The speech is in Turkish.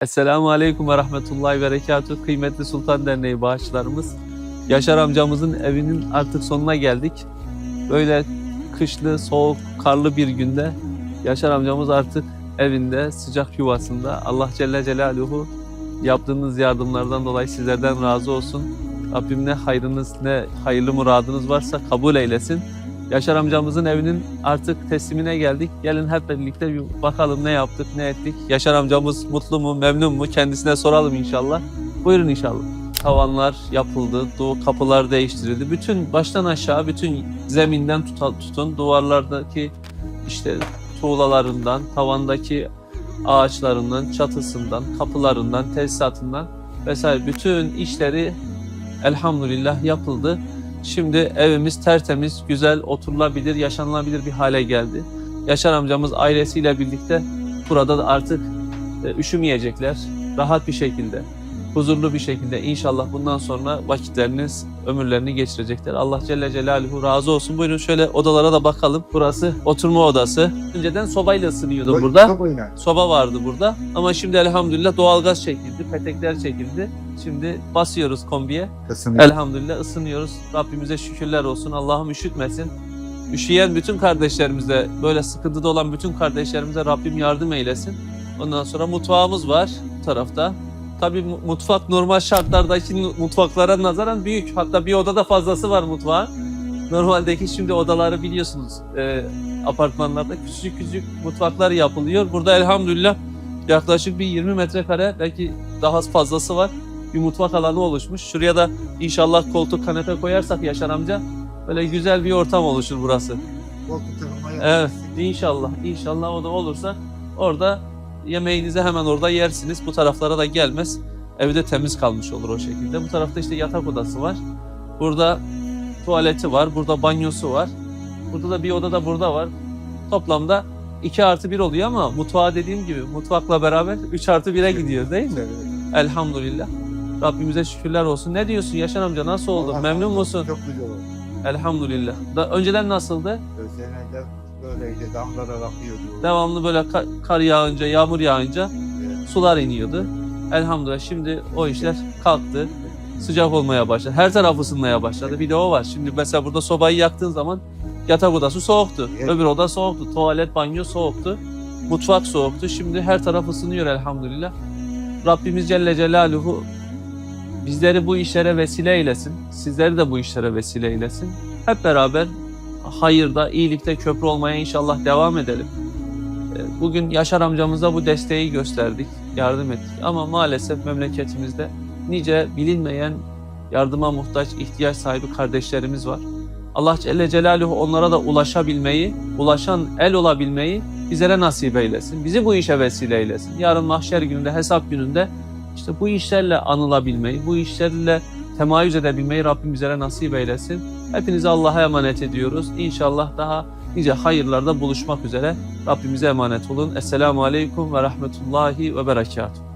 Esselamu Aleyküm ve Rahmetullahi ve Berekatuhu. Kıymetli Sultan Derneği bağışlarımız. Yaşar amcamızın evinin artık sonuna geldik. Böyle kışlı, soğuk, karlı bir günde Yaşar amcamız artık evinde, sıcak yuvasında. Allah Celle Celaluhu yaptığınız yardımlardan dolayı sizlerden razı olsun. Rabbim ne hayrınız ne hayırlı muradınız varsa kabul eylesin. Yaşar amcamızın evinin artık teslimine geldik. Gelin hep birlikte bir bakalım ne yaptık, ne ettik. Yaşar amcamız mutlu mu, memnun mu? Kendisine soralım inşallah. Buyurun inşallah. Tavanlar yapıldı, kapılar değiştirildi. Bütün baştan aşağı, bütün zeminden tutun, duvarlardaki işte tuğlalarından, tavandaki ağaçlarından, çatısından, kapılarından, tesisatından vesaire bütün işleri elhamdülillah yapıldı. Şimdi evimiz tertemiz, güzel, oturulabilir, yaşanılabilir bir hale geldi. Yaşar amcamız ailesiyle birlikte burada da artık e, üşümeyecekler. Rahat bir şekilde, huzurlu bir şekilde inşallah bundan sonra vakitlerini, ömürlerini geçirecekler. Allah Celle Celaluhu razı olsun. Buyurun şöyle odalara da bakalım. Burası oturma odası. Önceden sobayla ısınıyordu burada. Soba vardı burada. Ama şimdi elhamdülillah doğalgaz çekildi, petekler çekildi. Şimdi basıyoruz kombiye. Isınıyor. Elhamdülillah ısınıyoruz. Rabbimize şükürler olsun. Allah'ım üşütmesin. Üşüyen bütün kardeşlerimize, böyle sıkıntıda olan bütün kardeşlerimize Rabbim yardım eylesin. Ondan sonra mutfağımız var bu tarafta. Tabii mu- mutfak normal şartlardaki mutfaklara nazaran büyük. Hatta bir odada fazlası var mutfağın. Normaldeki şimdi odaları biliyorsunuz e, apartmanlarda küçük küçük mutfaklar yapılıyor. Burada elhamdülillah yaklaşık bir 20 metrekare belki daha fazlası var. Bir mutfak alanı oluşmuş. Şuraya da İnşallah koltuk kanepe koyarsak Yaşar amca böyle güzel bir ortam oluşur burası. Koltuk takılma Evet inşallah inşallah o da olursa orada yemeğinizi hemen orada yersiniz. Bu taraflara da gelmez. Evde temiz kalmış olur o şekilde. Bu tarafta işte yatak odası var. Burada tuvaleti var. Burada banyosu var. Burada da bir oda da burada var. Toplamda 2 artı 1 oluyor ama mutfağı dediğim gibi mutfakla beraber 3 artı 1'e gidiyor değil mi? Elhamdülillah. Rabbimize şükürler olsun. Ne diyorsun Yaşar amca nasıl oldu? Memnun musun? Çok güzel oldu. Elhamdülillah. Da, önceden nasıldı? Böyleydi. Damlara akıyordu. Devamlı böyle ka- kar yağınca, yağmur yağınca Evet. sular iniyordu. Elhamdülillah şimdi o işler kalktı. Sıcak olmaya başladı. Her taraf ısınmaya başladı. Bir de o var. Şimdi mesela burada sobayı yaktığın zaman yatak odası soğuktu. Evet. Öbür oda soğuktu. Tuvalet, banyo soğuktu. Mutfak soğuktu. Şimdi her taraf ısınıyor elhamdülillah. Rabbimiz Celle Celaluhu bizleri bu işlere vesile eylesin. Sizleri de bu işlere vesile eylesin. Hep beraber hayırda, iyilikte köprü olmaya inşallah devam edelim. Ee, Bugün Yaşar amcamıza bu desteği gösterdik, yardım ettik. Ama maalesef memleketimizde nice bilinmeyen yardıma muhtaç, ihtiyaç sahibi kardeşlerimiz var. Allah Celle Celaluhu onlara da ulaşabilmeyi, ulaşan el olabilmeyi bizlere nasip eylesin. Bizi bu işe vesile eylesin. Yarın mahşer gününde, hesap gününde işte bu işlerle anılabilmeyi, bu işlerle temayüz edebilmeyi Rabbim bizlere nasip eylesin. Hepinizi Allah'a emanet ediyoruz. İnşallah daha nice hayırlarda buluşmak üzere. Rabbimize emanet olun. Esselamu Aleyküm ve Rahmetullahi ve Berekatuhu.